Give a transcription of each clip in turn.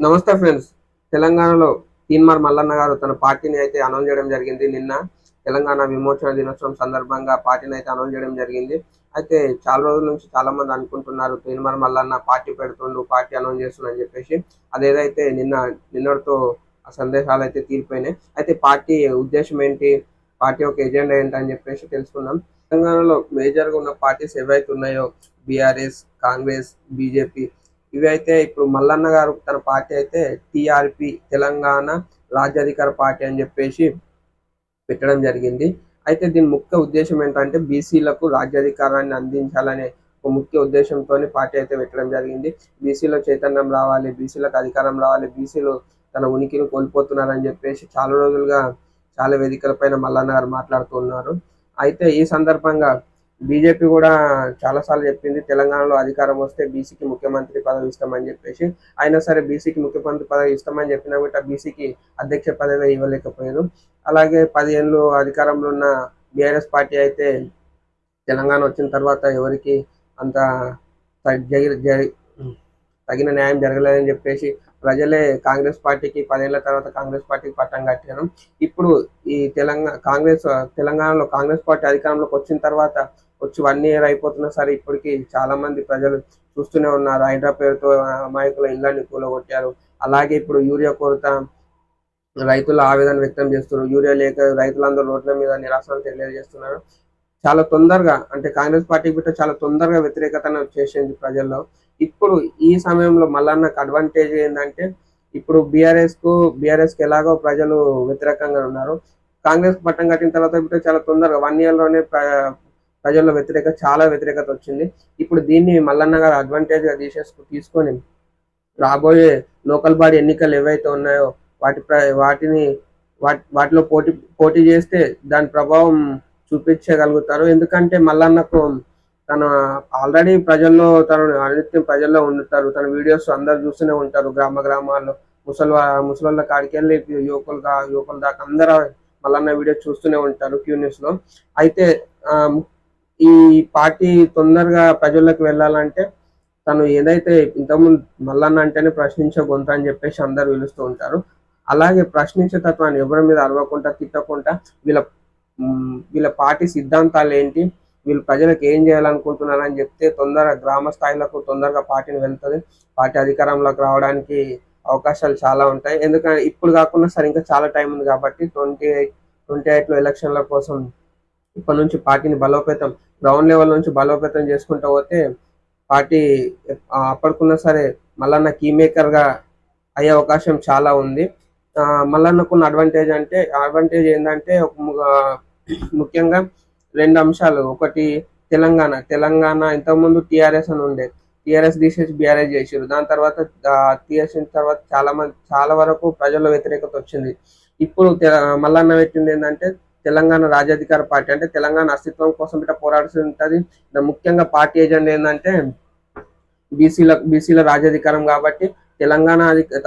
నమస్తే ఫ్రెండ్స్. తెలంగాణలో తీన్మార్ మల్లన్న గారు తన పార్టీని అయితే అనౌన్స్ చేయడం జరిగింది. నిన్న తెలంగాణ విమోచన దినోత్సవం సందర్భంగా పార్టీని అయితే అనౌన్స్ చేయడం జరిగింది. అయితే చాలా రోజుల నుంచి చాలా మంది అనుకుంటున్నారు తీన్మార్ మల్లన్న పార్టీ పెడుతుండు పార్టీ అనౌన్స్ చేస్తుండని చెప్పేసి. అదేదైతే నిన్న నిన్నటితో ఆ సందేశాలు అయితే తీరిపోయినాయి. అయితే పార్టీ ఉద్దేశం ఏంటి? పార్టీ యొక్క ఎజెండా ఏంటని చెప్పేసి తెలుసుకున్నాం తెలంగాణలో మేజర్గా ఉన్న పార్టీస్ ఏవైతే ఉన్నాయో బీఆర్ఎస్ కాంగ్రెస్ బీజేపీ ఇవి అయితే ఇప్పుడు మల్లన్న గారు తన పార్టీ అయితే టిఆర్పి తెలంగాణ రాజ్యాధికార పార్టీ అని చెప్పేసి పెట్టడం జరిగింది. అయితే దీని ముఖ్య ఉద్దేశం ఏంటంటే బీసీలకు రాజ్యాధికారాన్ని అందించాలనే ఒక ముఖ్య ఉద్దేశంతో పార్టీ అయితే పెట్టడం జరిగింది. బీసీలో చైతన్యం రావాలి బీసీలకు అధికారం రావాలి బీసీలు తన ఉనికిని కోల్పోతున్నారని చెప్పేసి చాలా రోజులుగా చాలా వేదికలపైన మల్లన్న గారు మాట్లాడుతున్నారు అయితే ఈ సందర్భంగా బీజేపీ కూడా చాలాసార్లు చెప్పింది తెలంగాణలో అధికారం వస్తే బీసీకి ముఖ్యమంత్రి పదవి ఇస్తామని చెప్పేసి. అయినా సరే బీసీకి ముఖ్యమంత్రి పదవి ఇస్తామని చెప్పినా కూడా బీసీకి అధ్యక్ష పదవి ఇవ్వలేకపోయారు. అలాగే పదిహేనులు అధికారంలో ఉన్న బీఆర్ఎస్ పార్టీ అయితే తెలంగాణ వచ్చిన తర్వాత ఎవరికి అంత తగిన న్యాయం జరగలేదని చెప్పేసి ప్రజలే కాంగ్రెస్ పార్టీకి పదేళ్ళ తర్వాత కాంగ్రెస్ పార్టీకి పట్టం కట్టారు. ఇప్పుడు ఈ తెలంగాణ కాంగ్రెస్ తెలంగాణలో కాంగ్రెస్ పార్టీ అధికారంలోకి వచ్చిన తర్వాత వచ్చి వన్ ఇయర్ అయిపోతున్నా సరే ఇప్పటికి చాలా మంది ప్రజలు చూస్తూనే ఉన్నారు. హైడ్రా పేరుతో అమాయకుల ఇళ్ళని కూలగొట్టారు. అలాగే ఇప్పుడు యూరియా కొరత రైతులు ఆవేదన వ్యక్తం చేస్తున్నారు. యూరియా లేక రైతులందరూ రోడ్ల మీద నిరాశలు తెలియజేస్తున్నారు. చాలా తొందరగా అంటే కాంగ్రెస్ పార్టీకి బిట్ట చాలా తొందరగా వ్యతిరేకతను చేసింది ప్రజల్లో. ఇప్పుడు ఈ సమయంలో మల్లన్నకు అడ్వాంటేజ్ ఏంటంటే ఇప్పుడు బీఆర్ఎస్కు బీఆర్ఎస్కు ఎలాగో ప్రజలు వ్యతిరేకంగా ఉన్నారు. కాంగ్రెస్ పట్టం కట్టిన తర్వాత బిట్ట చాలా తొందరగా వన్ ఇయర్లోనే ప్ర- ప్రజల్లో వ్యతిరేకత చాలా వ్యతిరేకత వచ్చింది. ఇప్పుడు దీన్ని మల్లన్న గారు అడ్వాంటేజ్గా తీసేసుకు తీసుకొని రాబోయే లోకల్ బాడీ ఎన్నికలు ఏవైతే ఉన్నాయో వాటి ప్ర- వాటిని వాటి వాటిలో పోటీ పోటీ చేస్తే దాని ప్రభావం చూపించగలుగుతారు. ఎందుకంటే మల్లన్నకు తన ఆల్రెడీ ప్రజల్లో తను అనిత్యం ప్రజల్లో ఉంటారు తన వీడియోస్ అందరు చూస్తూనే ఉంటారు. గ్రామ గ్రామాల్లో ముసలి ముసలి కాడికి వెళ్ళి యువకులు యువకుల దాకా అందరూ మల్లన్న వీడియో చూస్తూనే ఉంటారు క్యూ లో అయితే ఈ పార్టీ తొందరగా ప్రజల్లోకి వెళ్ళాలంటే తను ఏదైతే ఇంతకుముందు మల్లన్న అంటేనే ప్రశ్నించే గొంతు అని చెప్పేసి అందరు పిలుస్తూ ఉంటారు. అలాగే ప్రశ్నించే తత్వాన్ని ఎవరి మీద అరవకుండా తిట్టకుండా వీళ్ళ వీళ్ళ పార్టీ సిద్ధాంతాలు ఏంటి వీళ్ళు ప్రజలకు ఏం చేయాలనుకుంటున్నారు అని చెప్తే తొందరగా గ్రామ స్థాయిలకు తొందరగా పార్టీని వెళ్తుంది. పార్టీ అధికారంలోకి రావడానికి అవకాశాలు చాలా ఉంటాయి. ఎందుకంటే ఇప్పుడు కాకుండా సరే ఇంకా చాలా టైం ఉంది కాబట్టి ట్వంటీ ఎయిట్ ట్వంటీ ఎయిట్లో ఎలక్షన్ల కోసం ఇప్పటి నుంచి పార్టీని బలోపేతం గ్రౌండ్ లెవెల్ నుంచి బలోపేతం చేసుకుంటూ పోతే పార్టీ అప్పటికున్నా సరే మల్లన్న కీ మేకర్గా అయ్యే అవకాశం చాలా ఉంది. ఆ, మల్లన్నకున్న అడ్వాంటేజ్ అంటే అడ్వాంటేజ్ ఏంటంటే ఒక ముఖ్యంగా రెండు అంశాలు. ఒకటి తెలంగాణ. తెలంగాణ ఇంతకుముందు టీఆర్ఎస్ అని ఉండే. టిఆర్ఎస్ తీసేసి బీఆర్ఎస్ చేసారు దాని తర్వాత టిఆర్ఎస్ తర్వాత చాలా మంది చాలా వరకు ప్రజల వ్యతిరేకత వచ్చింది. ఇప్పుడు మల్లన్న పెట్టింది ఏంటంటే తెలంగాణ రాజ్యాధికార పార్టీ అంటే తెలంగాణ అస్తిత్వం కోసం ఇట్లా పోరాడాల్సి ఉంటుంది. ముఖ్యంగా పార్టీ ఏజెండా ఏంటంటే బీసీల బీసీల రాజ్యాధికారం కాబట్టి తెలంగాణ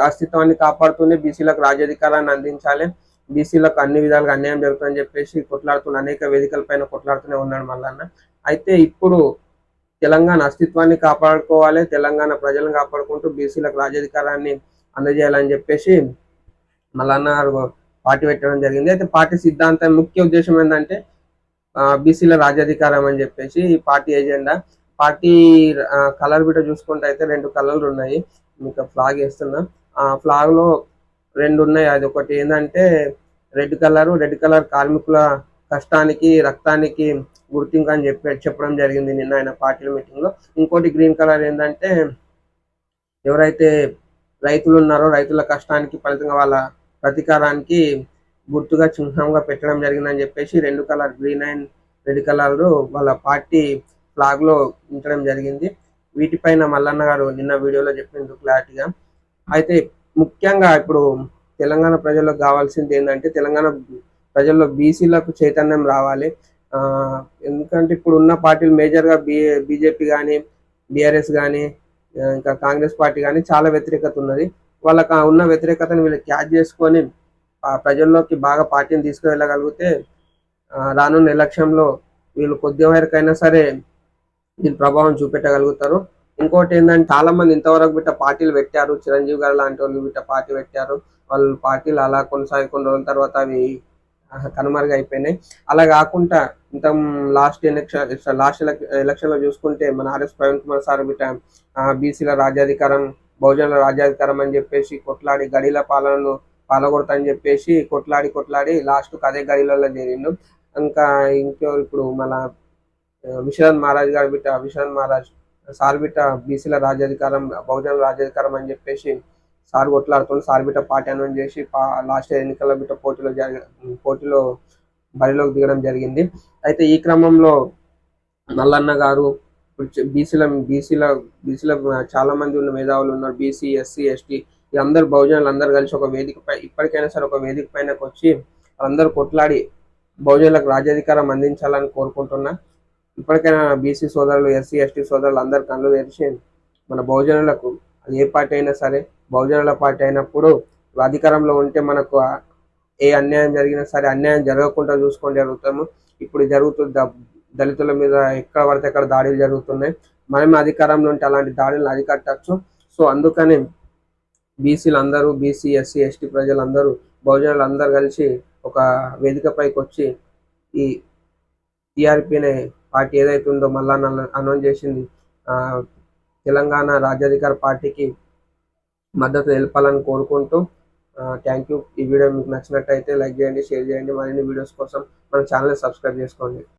అస్తిత్వాన్ని కాపాడుతూనే బీసీలకు రాజ్యాధికారాన్ని అందించాలి. బీసీలకు అన్ని విధాలుగా అన్యాయం జరుగుతుందని చెప్పేసి కొట్లాడుతున్న అనేక వేదికల పైన కొట్లాడుతూనే ఉన్నాడు మల్లన్న. అయితే ఇప్పుడు తెలంగాణ అస్తిత్వాన్ని కాపాడుకోవాలి. తెలంగాణ ప్రజలను కాపాడుకుంటూ బీసీలకు రాజ్యాధికారాన్ని అందజేయాలని చెప్పేసి మల్లన్న గారు పార్టీ పెట్టడం జరిగింది. అయితే పార్టీ సిద్ధాంతం ముఖ్య ఉద్దేశం ఏంటంటే బీసీల రాజ్యాధికారం అని చెప్పేసి ఈ పార్టీ ఎజెండా. పార్టీ కలర్ బిట చూసుకుంటే అయితే రెండు కలర్లు ఉన్నాయి. మీకు ఫ్లాగ్ వేస్తున్నా. ఆ ఫ్లాగ్లో రెండు ఉన్నాయి. అది ఒకటి ఏంటంటే రెడ్ కలర్ రెడ్ కలర్ కార్మికుల కష్టానికి రక్తానికి గుర్తింపు అని చెప్పి చెప్పడం జరిగింది నిన్న ఆయన పార్టీల మీటింగ్లో ఇంకోటి గ్రీన్ కలర్ ఏంటంటే ఎవరైతే రైతులు ఉన్నారో రైతుల కష్టానికి ఫలితంగా వాళ్ళ ప్రతీకారానికి గుర్తుగా చిహ్నంగా పెట్టడం జరిగిందని చెప్పేసి రెండు colour green and red colour వాళ్ళ పార్టీ ఫ్లాగ్లో ఉంచడం జరిగింది. వీటిపైన మల్లన్న గారు నిన్న వీడియోలో చెప్పిండ్రు క్లారిటీగా. అయితే ముఖ్యంగా ఇప్పుడు తెలంగాణ ప్రజలకు కావాల్సింది ఏంటంటే తెలంగాణ ప్రజల్లో బీసీలకు చైతన్యం రావాలి. ఎందుకంటే ఇప్పుడు ఉన్న పార్టీలు మేజర్గా బీజేపీ కానీ బీఆర్ఎస్ కానీ ఇంకా కాంగ్రెస్ పార్టీ కానీ చాలా వ్యతిరేకత ఉన్నది. వాళ్ళకి ఉన్న వ్యతిరేకతను వీళ్ళు క్యాచ్ చేసుకొని ప్రజల్లోకి బాగా పార్టీని తీసుకువెళ్ళగలిగితే రానున్న ఎలక్షన్లో వీళ్ళు కొద్ది వరకైనా సరే దీని ప్రభావం చూపెట్టగలుగుతారు. ఇంకోటి ఏంటంటే చాలా మంది ఇంతవరకు బిట్ట పార్టీలు పెట్టారు. చిరంజీవి గారు లాంటి వాళ్ళు బిట్ట పార్టీ పెట్టారు. వాళ్ళు పార్టీలు అలా కొనసాగి కొన్ని రోజుల తర్వాత అవి కనుమరుగా అయిపోయినాయి. అలా కాకుండా ఇంత లాస్ట్ ఎలక్షన్ లాస్ట్ ఎలక్షన్లో చూసుకుంటే మన ఆర్ఎస్ ప్రవీణ్ కుమార్ సార్ బిట్ట బీసీల రాజ్యాధికారం బహుజనుల రాజ్యాధికారం అని చెప్పేసి కొట్లాడి గడిల పాలనను పాలగొడతా అని చెప్పేసి కొట్లాడి కొట్లాడి లాస్ట్ అదే గడిలలో చేరిండు. ఇంకా ఇంకో ఇప్పుడు మన విశ్వనాథ్ మహారాజ్ గారి బిట్ట విశ్వనాథ్ మహారాజ్ సార్ బిట్ట బీసీల రాజ్యాధికారం బహుజనుల రాజ్యాధికారం అని చెప్పేసి సార్ కొట్లాడుతుంది సార్ బిట్ట పార్టీ అనౌన్స్ చేసి లాస్ట్ ఎన్నికల బిట్ట పోటీలో జరిగి పోటీలో బరిలోకి దిగడం జరిగింది. అయితే ఈ క్రమంలో మల్లన్న గారు బీసీల బీసీల బీసీల చాలా మంది ఉన్న మేధావులు ఉన్నారు. బీసీ ఎస్సీ ఎస్టీ ఈ అందరు బహుజనులు అందరు కలిసి ఒక వేదిక పై ఇప్పటికైనా సరే ఒక వేదిక పైనకి వచ్చి అందరూ కొట్లాడి బహుజనులకు రాజ్యాధికారం అందించాలని కోరుకుంటున్నా. ఇప్పటికైనా బీసీ సోదరులు ఎస్సీ ఎస్టీ సోదరులు అందరు కళ్ళు తెరిచి మన బహుజనులకు అది ఏ పార్టీ అయినా సరే బహుజనుల పార్టీ అయినప్పుడు అధికారంలో ఉంటే మనకు ఏ అన్యాయం జరిగినా సరే అన్యాయం జరగకుండా చూసుకొని జరుగుతాము. ఇప్పుడు జరుగుతుంది దళితుల మీద ఎక్కడ పడితే ఎక్కడ దాడులు జరుగుతున్నాయి. మనం అధికారంలో ఉంటే అలాంటి దాడులను అరికట్టచ్చు. సో అందుకని బీసీలు అందరూ బీసీ ఎస్సీ ఎస్టీ ప్రజలందరూ బహుజనులు అందరూ కలిసి ఒక వేదికపైకి వచ్చి ఈ టీఆర్పీనే పార్టీ ఏదైతే ఉందో మళ్ళా అనౌన్స్ చేసింది తెలంగాణ రాజ్యాధికార పార్టీకి మద్దతు తెలపాలని కోరుకుంటూ థ్యాంక్ యూ ఈ వీడియో మీకు నచ్చినట్టయితే లైక్ చేయండి షేర్ చేయండి. మరిన్ని వీడియోస్ కోసం మన ఛానల్ సబ్స్క్రైబ్ చేసుకోండి.